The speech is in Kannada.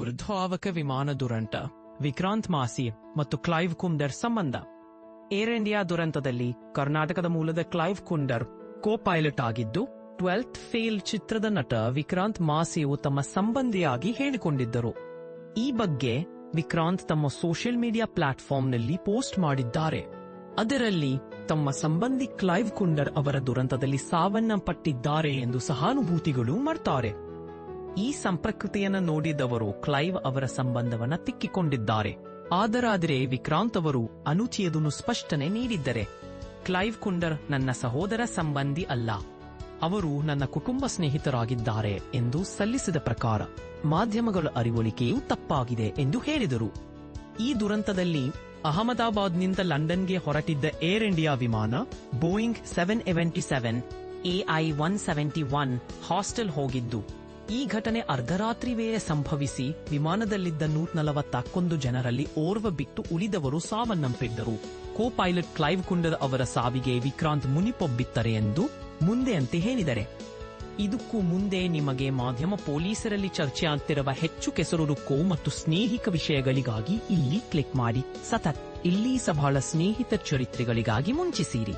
ವೃದ್ಧಾವಕ ವಿಮಾನ ದುರಂತ. ವಿಕ್ರಾಂತ್ ಮಾಸಿ ಮತ್ತು ಕ್ಲೈವ್ ಕುಂದರ್ ಸಂಬಂಧ. ಏರ್ ಇಂಡಿಯಾ ದುರಂತದಲ್ಲಿ ಕರ್ನಾಟಕದ ಮೂಲದ ಕ್ಲೈವ್ ಕುಂಡರ್ ಕೋ ಪೈಲಟ್ ಆಗಿದ್ದು, ಟ್ವೆಲ್ತ್ ಫೇಲ್ ಚಿತ್ರದ ನಟ ವಿಕ್ರಾಂತ್ ಮಾಸಿಯು ತಮ್ಮ ಸಂಬಂಧಿಯಾಗಿ ಹೇಳಿಕೊಂಡಿದ್ದರು. ಈ ಬಗ್ಗೆ ವಿಕ್ರಾಂತ್ ತಮ್ಮ ಸೋಷಿಯಲ್ ಮೀಡಿಯಾ ಪ್ಲಾಟ್ಫಾರ್ಮ್ನಲ್ಲಿ ಪೋಸ್ಟ್ ಮಾಡಿದ್ದಾರೆ. ಅದರಲ್ಲಿ ತಮ್ಮ ಸಂಬಂಧಿ ಕ್ಲೈವ್ ಕುಂಡರ್ ಅವರ ದುರಂತದಲ್ಲಿ ಸಾವನ್ನಪ್ಪಟ್ಟಿದ್ದಾರೆ ಎಂದು ಸಹಾನುಭೂತಿಗಳು ಮಾಡ್ತಾರೆ ಈ ಸಂಪ್ರಕೃತಿಯನ್ನು ನೋಡಿದವರು ಕ್ಲೈವ್ ಅವರ ಸಂಬಂಧವನ್ನು ತಿಕ್ಕಿಕೊಂಡಿದ್ದಾರೆ. ಆದರಾದರೆ ವಿಕ್ರಾಂತ್ ಅವರು ಅನುಚಿಯದನ್ನು ಸ್ಪಷ್ಟನೆ ನೀಡಿದ್ದರೆ. ಕ್ಲೈವ್ ಕುಂಡರ್ ನನ್ನ ಸಹೋದರ ಸಂಬಂಧಿ ಅಲ್ಲ. ಅವರು ನನ್ನ ಕುಟುಂಬ ಸ್ನೇಹಿತರಾಗಿದ್ದಾರೆ ಎಂದು ಸಲ್ಲಿಸಿದ ಪ್ರಕಾರ ಮಾಧ್ಯಮಗಳ ಅರಿವಳಿಕೆಯು ತಪ್ಪಾಗಿದೆ ಎಂದು ಹೇಳಿದರು. ಈ ದುರಂತದಲ್ಲಿ ಅಹಮದಾಬಾದ್ನಿಂದ ಲಂಡನ್ಗೆ ಹೊರಟಿದ್ದ ಏರ್ ಇಂಡಿಯಾ ವಿಮಾನ Boeing seven seventy seven AI one seventy one hostel ಹೋಗಿದ್ದು. ಈ ಘಟನೆ ಅರ್ಧರಾತ್ರಿ ವೇಳೆ ಸಂಭವಿಸಿ ವಿಮಾನದಲ್ಲಿದ್ದ ನೂರ ನಲವತ್ತಕ್ಕೊಂದು ಜನರಲ್ಲಿ ಓರ್ವ ಬಿಟ್ಟು ಉಳಿದವರು ಸಾವನ್ನಪ್ಪಿದ್ದರು. ಕೋ ಪೈಲಟ್ ಕ್ಲೈವ್ ಕುಂಡದ ಅವರ ಸಾವಿಗೆ ವಿಕ್ರಾಂತ್ ಮುನಿಪೊಬ್ಬಿತ್ತರೆ ಎಂದು ಮುಂದೆಯಂತೆ ಹೇಳಿದರೆ. ಇದಕ್ಕೂ ಮುಂದೆ ನಿಮಗೆ ಮಾಧ್ಯಮ ಪೊಲೀಸರಲ್ಲಿ ಚರ್ಚೆ ಆಗ್ತಿರುವ ಹೆಚ್ಚು ಕೆಸರುರುಕ್ಕೋ ಮತ್ತು ಸ್ನೇಹಿಕ ವಿಷಯಗಳಿಗಾಗಿ ಇಲ್ಲಿ ಕ್ಲಿಕ್ ಮಾಡಿ. ಸತತ್, ಇಲ್ಲಿ ಸಬಹಳ ಸ್ನೇಹಿತ ಚರಿತ್ರೆಗಳಿಗಾಗಿ ಮುಂಚಿಸಿರಿ.